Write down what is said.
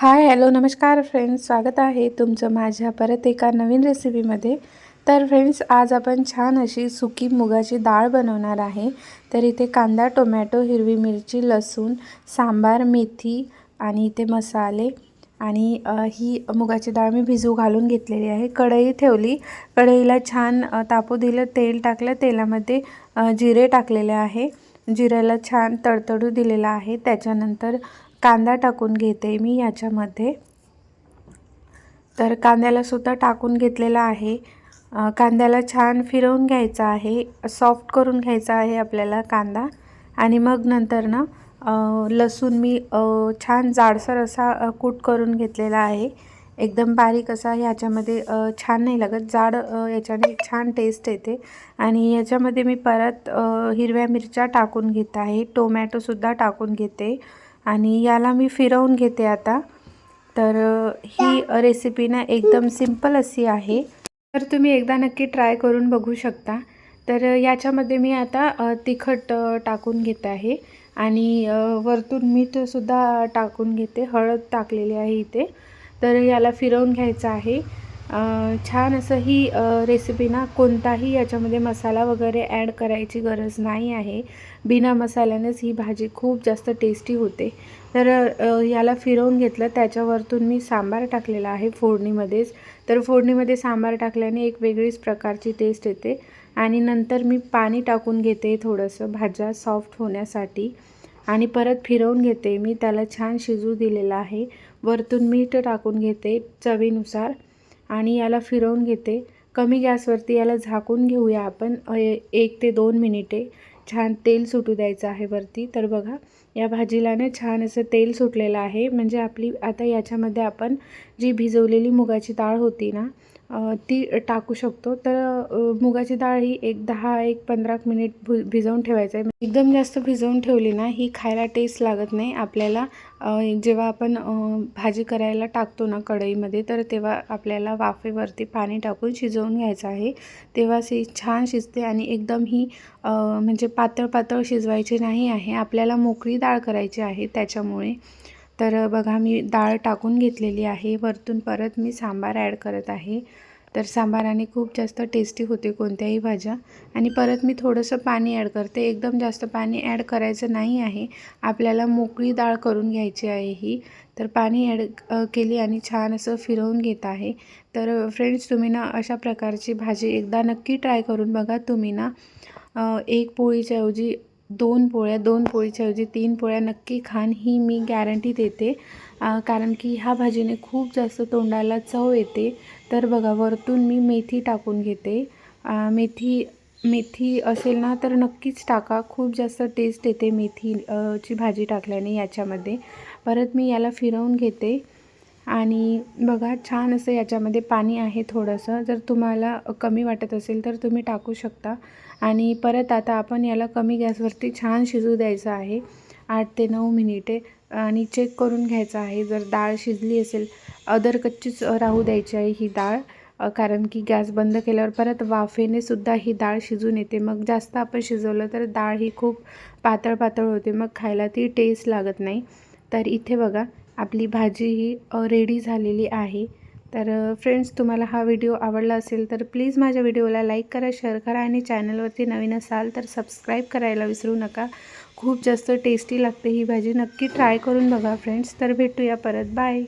Hi hello नमस्कार friends स्वागत आहे तुमचं माझ्या परत एका नवीन रेसिपीमध्ये. तर फ्रेंड्स आज आपण छान अशी सुकी मुगाची डाळ बनवणार आहे. तर इथे कांदा टोमॅटो हिरवी मिरची लसूण सांबार मेथी आणि इथे मसाले आणि ही मुगाची डाळ मी भिजू घालून घेतलेली आहे. कढई ठेवली. कढईला छान तापू दिलं तेल टाकलं. तेलामध्ये जिरे टाकलेले आहे. जिऱ्याला छान तडतडू दिलेला आहे. त्याच्यानंतर कांदा टाकून घेते मी याच्यामध्ये. तर कांद्याला सुद्धा टाकून घेतलेला आहे. कांद्याला छान फिरवून घ्यायचा आहे. सॉफ्ट करून घ्यायचा आहे आपल्याला कांदा. आणि मग नंतर ना लसूण मी छान जाडसर असा कूट करून घेतलेला आहे. एकदम बारीक असा ह्याच्यामध्ये छान नाही लागत. जाड याच्याने छान टेस्ट येते. आणि याच्यामध्ये मी परत हिरव्या मिरच्या टाकून घेत आहे. टोमॅटोसुद्धा टाकून घेते. आणि याला मी फिरवून घेते आता. तर ही रेसिपी ना एकदम सिंपल अशी आहे. तर तुम्ही एकदा नक्की ट्राय करून बघू शकता. तर याच्यामध्ये मी आता तिखट टाकून घेत आहे. आणि वरतून मीठसुद्धा टाकून घेते. हळद टाकलेली आहे इथे. तर याला फिरवून घ्यायचं आहे. छान असं ही रेसिपी ना कोणताही याच्यामध्ये मसाला वगैरे ॲड करायची गरज नाही आहे. बिना मसाल्यानेच ही भाजी खूप जास्त टेस्टी होते. तर याला फिरवून घेतलं त्याच्यावरतून मी सांबार टाकलेला आहे फोडणीमध्येच. तर फोडणीमध्ये सांबार टाकल्याने एक वेगळीच प्रकारची टेस्ट येते. आणि नंतर मी पाणी टाकून घेते थोडंसं भाज्या सॉफ्ट होण्यासाठी. आणि परत फिरवून घेते. मी त्याला छान शिजू दिलेलं आहे. वरतून मीठ टाकून घेते चवीनुसार. आणि याला फिरवून घेते. कमी गॅसवरती याला झाकून घेऊया आपण. एक ते दोन मिनिटे छान तेल सुटू द्यायचं आहे वरती. तर बघा या भाजीला ना छान असं तेल सुटलेलं आहे. म्हणजे आपली आता याच्यामध्ये आपण जी भिजवलेली मुगाची डाळ होती ना ती टाकू शकतो. तर मुगाची डाळ ही एक दहा एक पंधरा मिनिट भु भिजवून ठेवायचं आहे. एकदम जास्त भिजवून ठेवली ना ही खायला टेस्ट लागत नाही. आपल्याला जेव्हा आपण भाजी करायला टाकतो ना कढईमध्ये तर तेव्हा आपल्याला वाफेवरती पाणी टाकून शिजवून घ्यायचं आहे. तेव्हा ती छान शिजते आणि एकदम ही म्हणजे पातळ पातळ शिजवायची नाही आहे. आपल्याला मोकळी डाळ करायची आहे त्याच्यामुळे. तर बघा मी डाळ टाकून घेतलेली आहे. वरतून परत मी सांबार ॲड करत आहे. तर सांबाराने खूप जास्त टेस्टी होते कोणत्याही भाज्या. आणि परत मी थोडंसं पाणी ॲड करते. एकदम जास्त पाणी ॲड करायचं नाही आहे. आपल्याला मोकळी डाळ करून घ्यायची आहे ही. तर पाणी ॲड केली आणि छान असं फिरवून घेत आहे. तर फ्रेंड्स तुम्ही ना अशा प्रकारची भाजी एकदा नक्की ट्राय करून बघा. तुम्ही ना एक पोळीच्या ऐवजी दोन पोळ्या दोन पोळीच्याऐवजी तीन पोळ्या नक्की खान ही मी गॅरंटी देते. कारण की ह्या भाजीने खूप जास्त तोंडाला चव येते. तर बघा वरतून मी मेथी टाकून घेते. मेथी मेथी असेल ना तर नक्कीच टाका. खूप जास्त टेस्ट येते मेथी ची भाजी टाकल्याने याच्यामध्ये. परत मी याला फिरवून घेते. आणि बघा छान असं याच्यामध्ये पाणी आहे थोडंसं. जर तुम्हाला कमी वाटत असेल तर तुम्ही टाकू शकता. आणि परत आता आपण याला कमी गॅसवरती छान शिजू द्यायचं आहे. आठ ते नऊ मिनिटे. आणि चेक करून घ्यायचं आहे. जर डाळ शिजली असेल अदर कच्चीच राहू द्यायची आहे ही डाळ. कारण की गॅस बंद केल्यावर परत वाफेने सुद्धा ही डाळ शिजून येते. मग जास्त आपण शिजवलं तर डाळ ही खूप पातळ पातळ होते. मग खायला ती टेस्ट लागत नाही. तर इथे बघा आपली भाजी ही रेडी झालेली आहे. तर फ्रेंड्स तुम्हाला हा व्हिडिओ आवडला असेल तर प्लीज माझ्या व्हिडिओला लाईक करा शेअर करा आणि चॅनलवरती नवीन असाल तर सबस्क्राईब करायला विसरू नका. खूप जास्त टेस्टी लागते ही भाजी. नक्की ट्राय करून बघा फ्रेंड्स तर भेटूया परत. बाय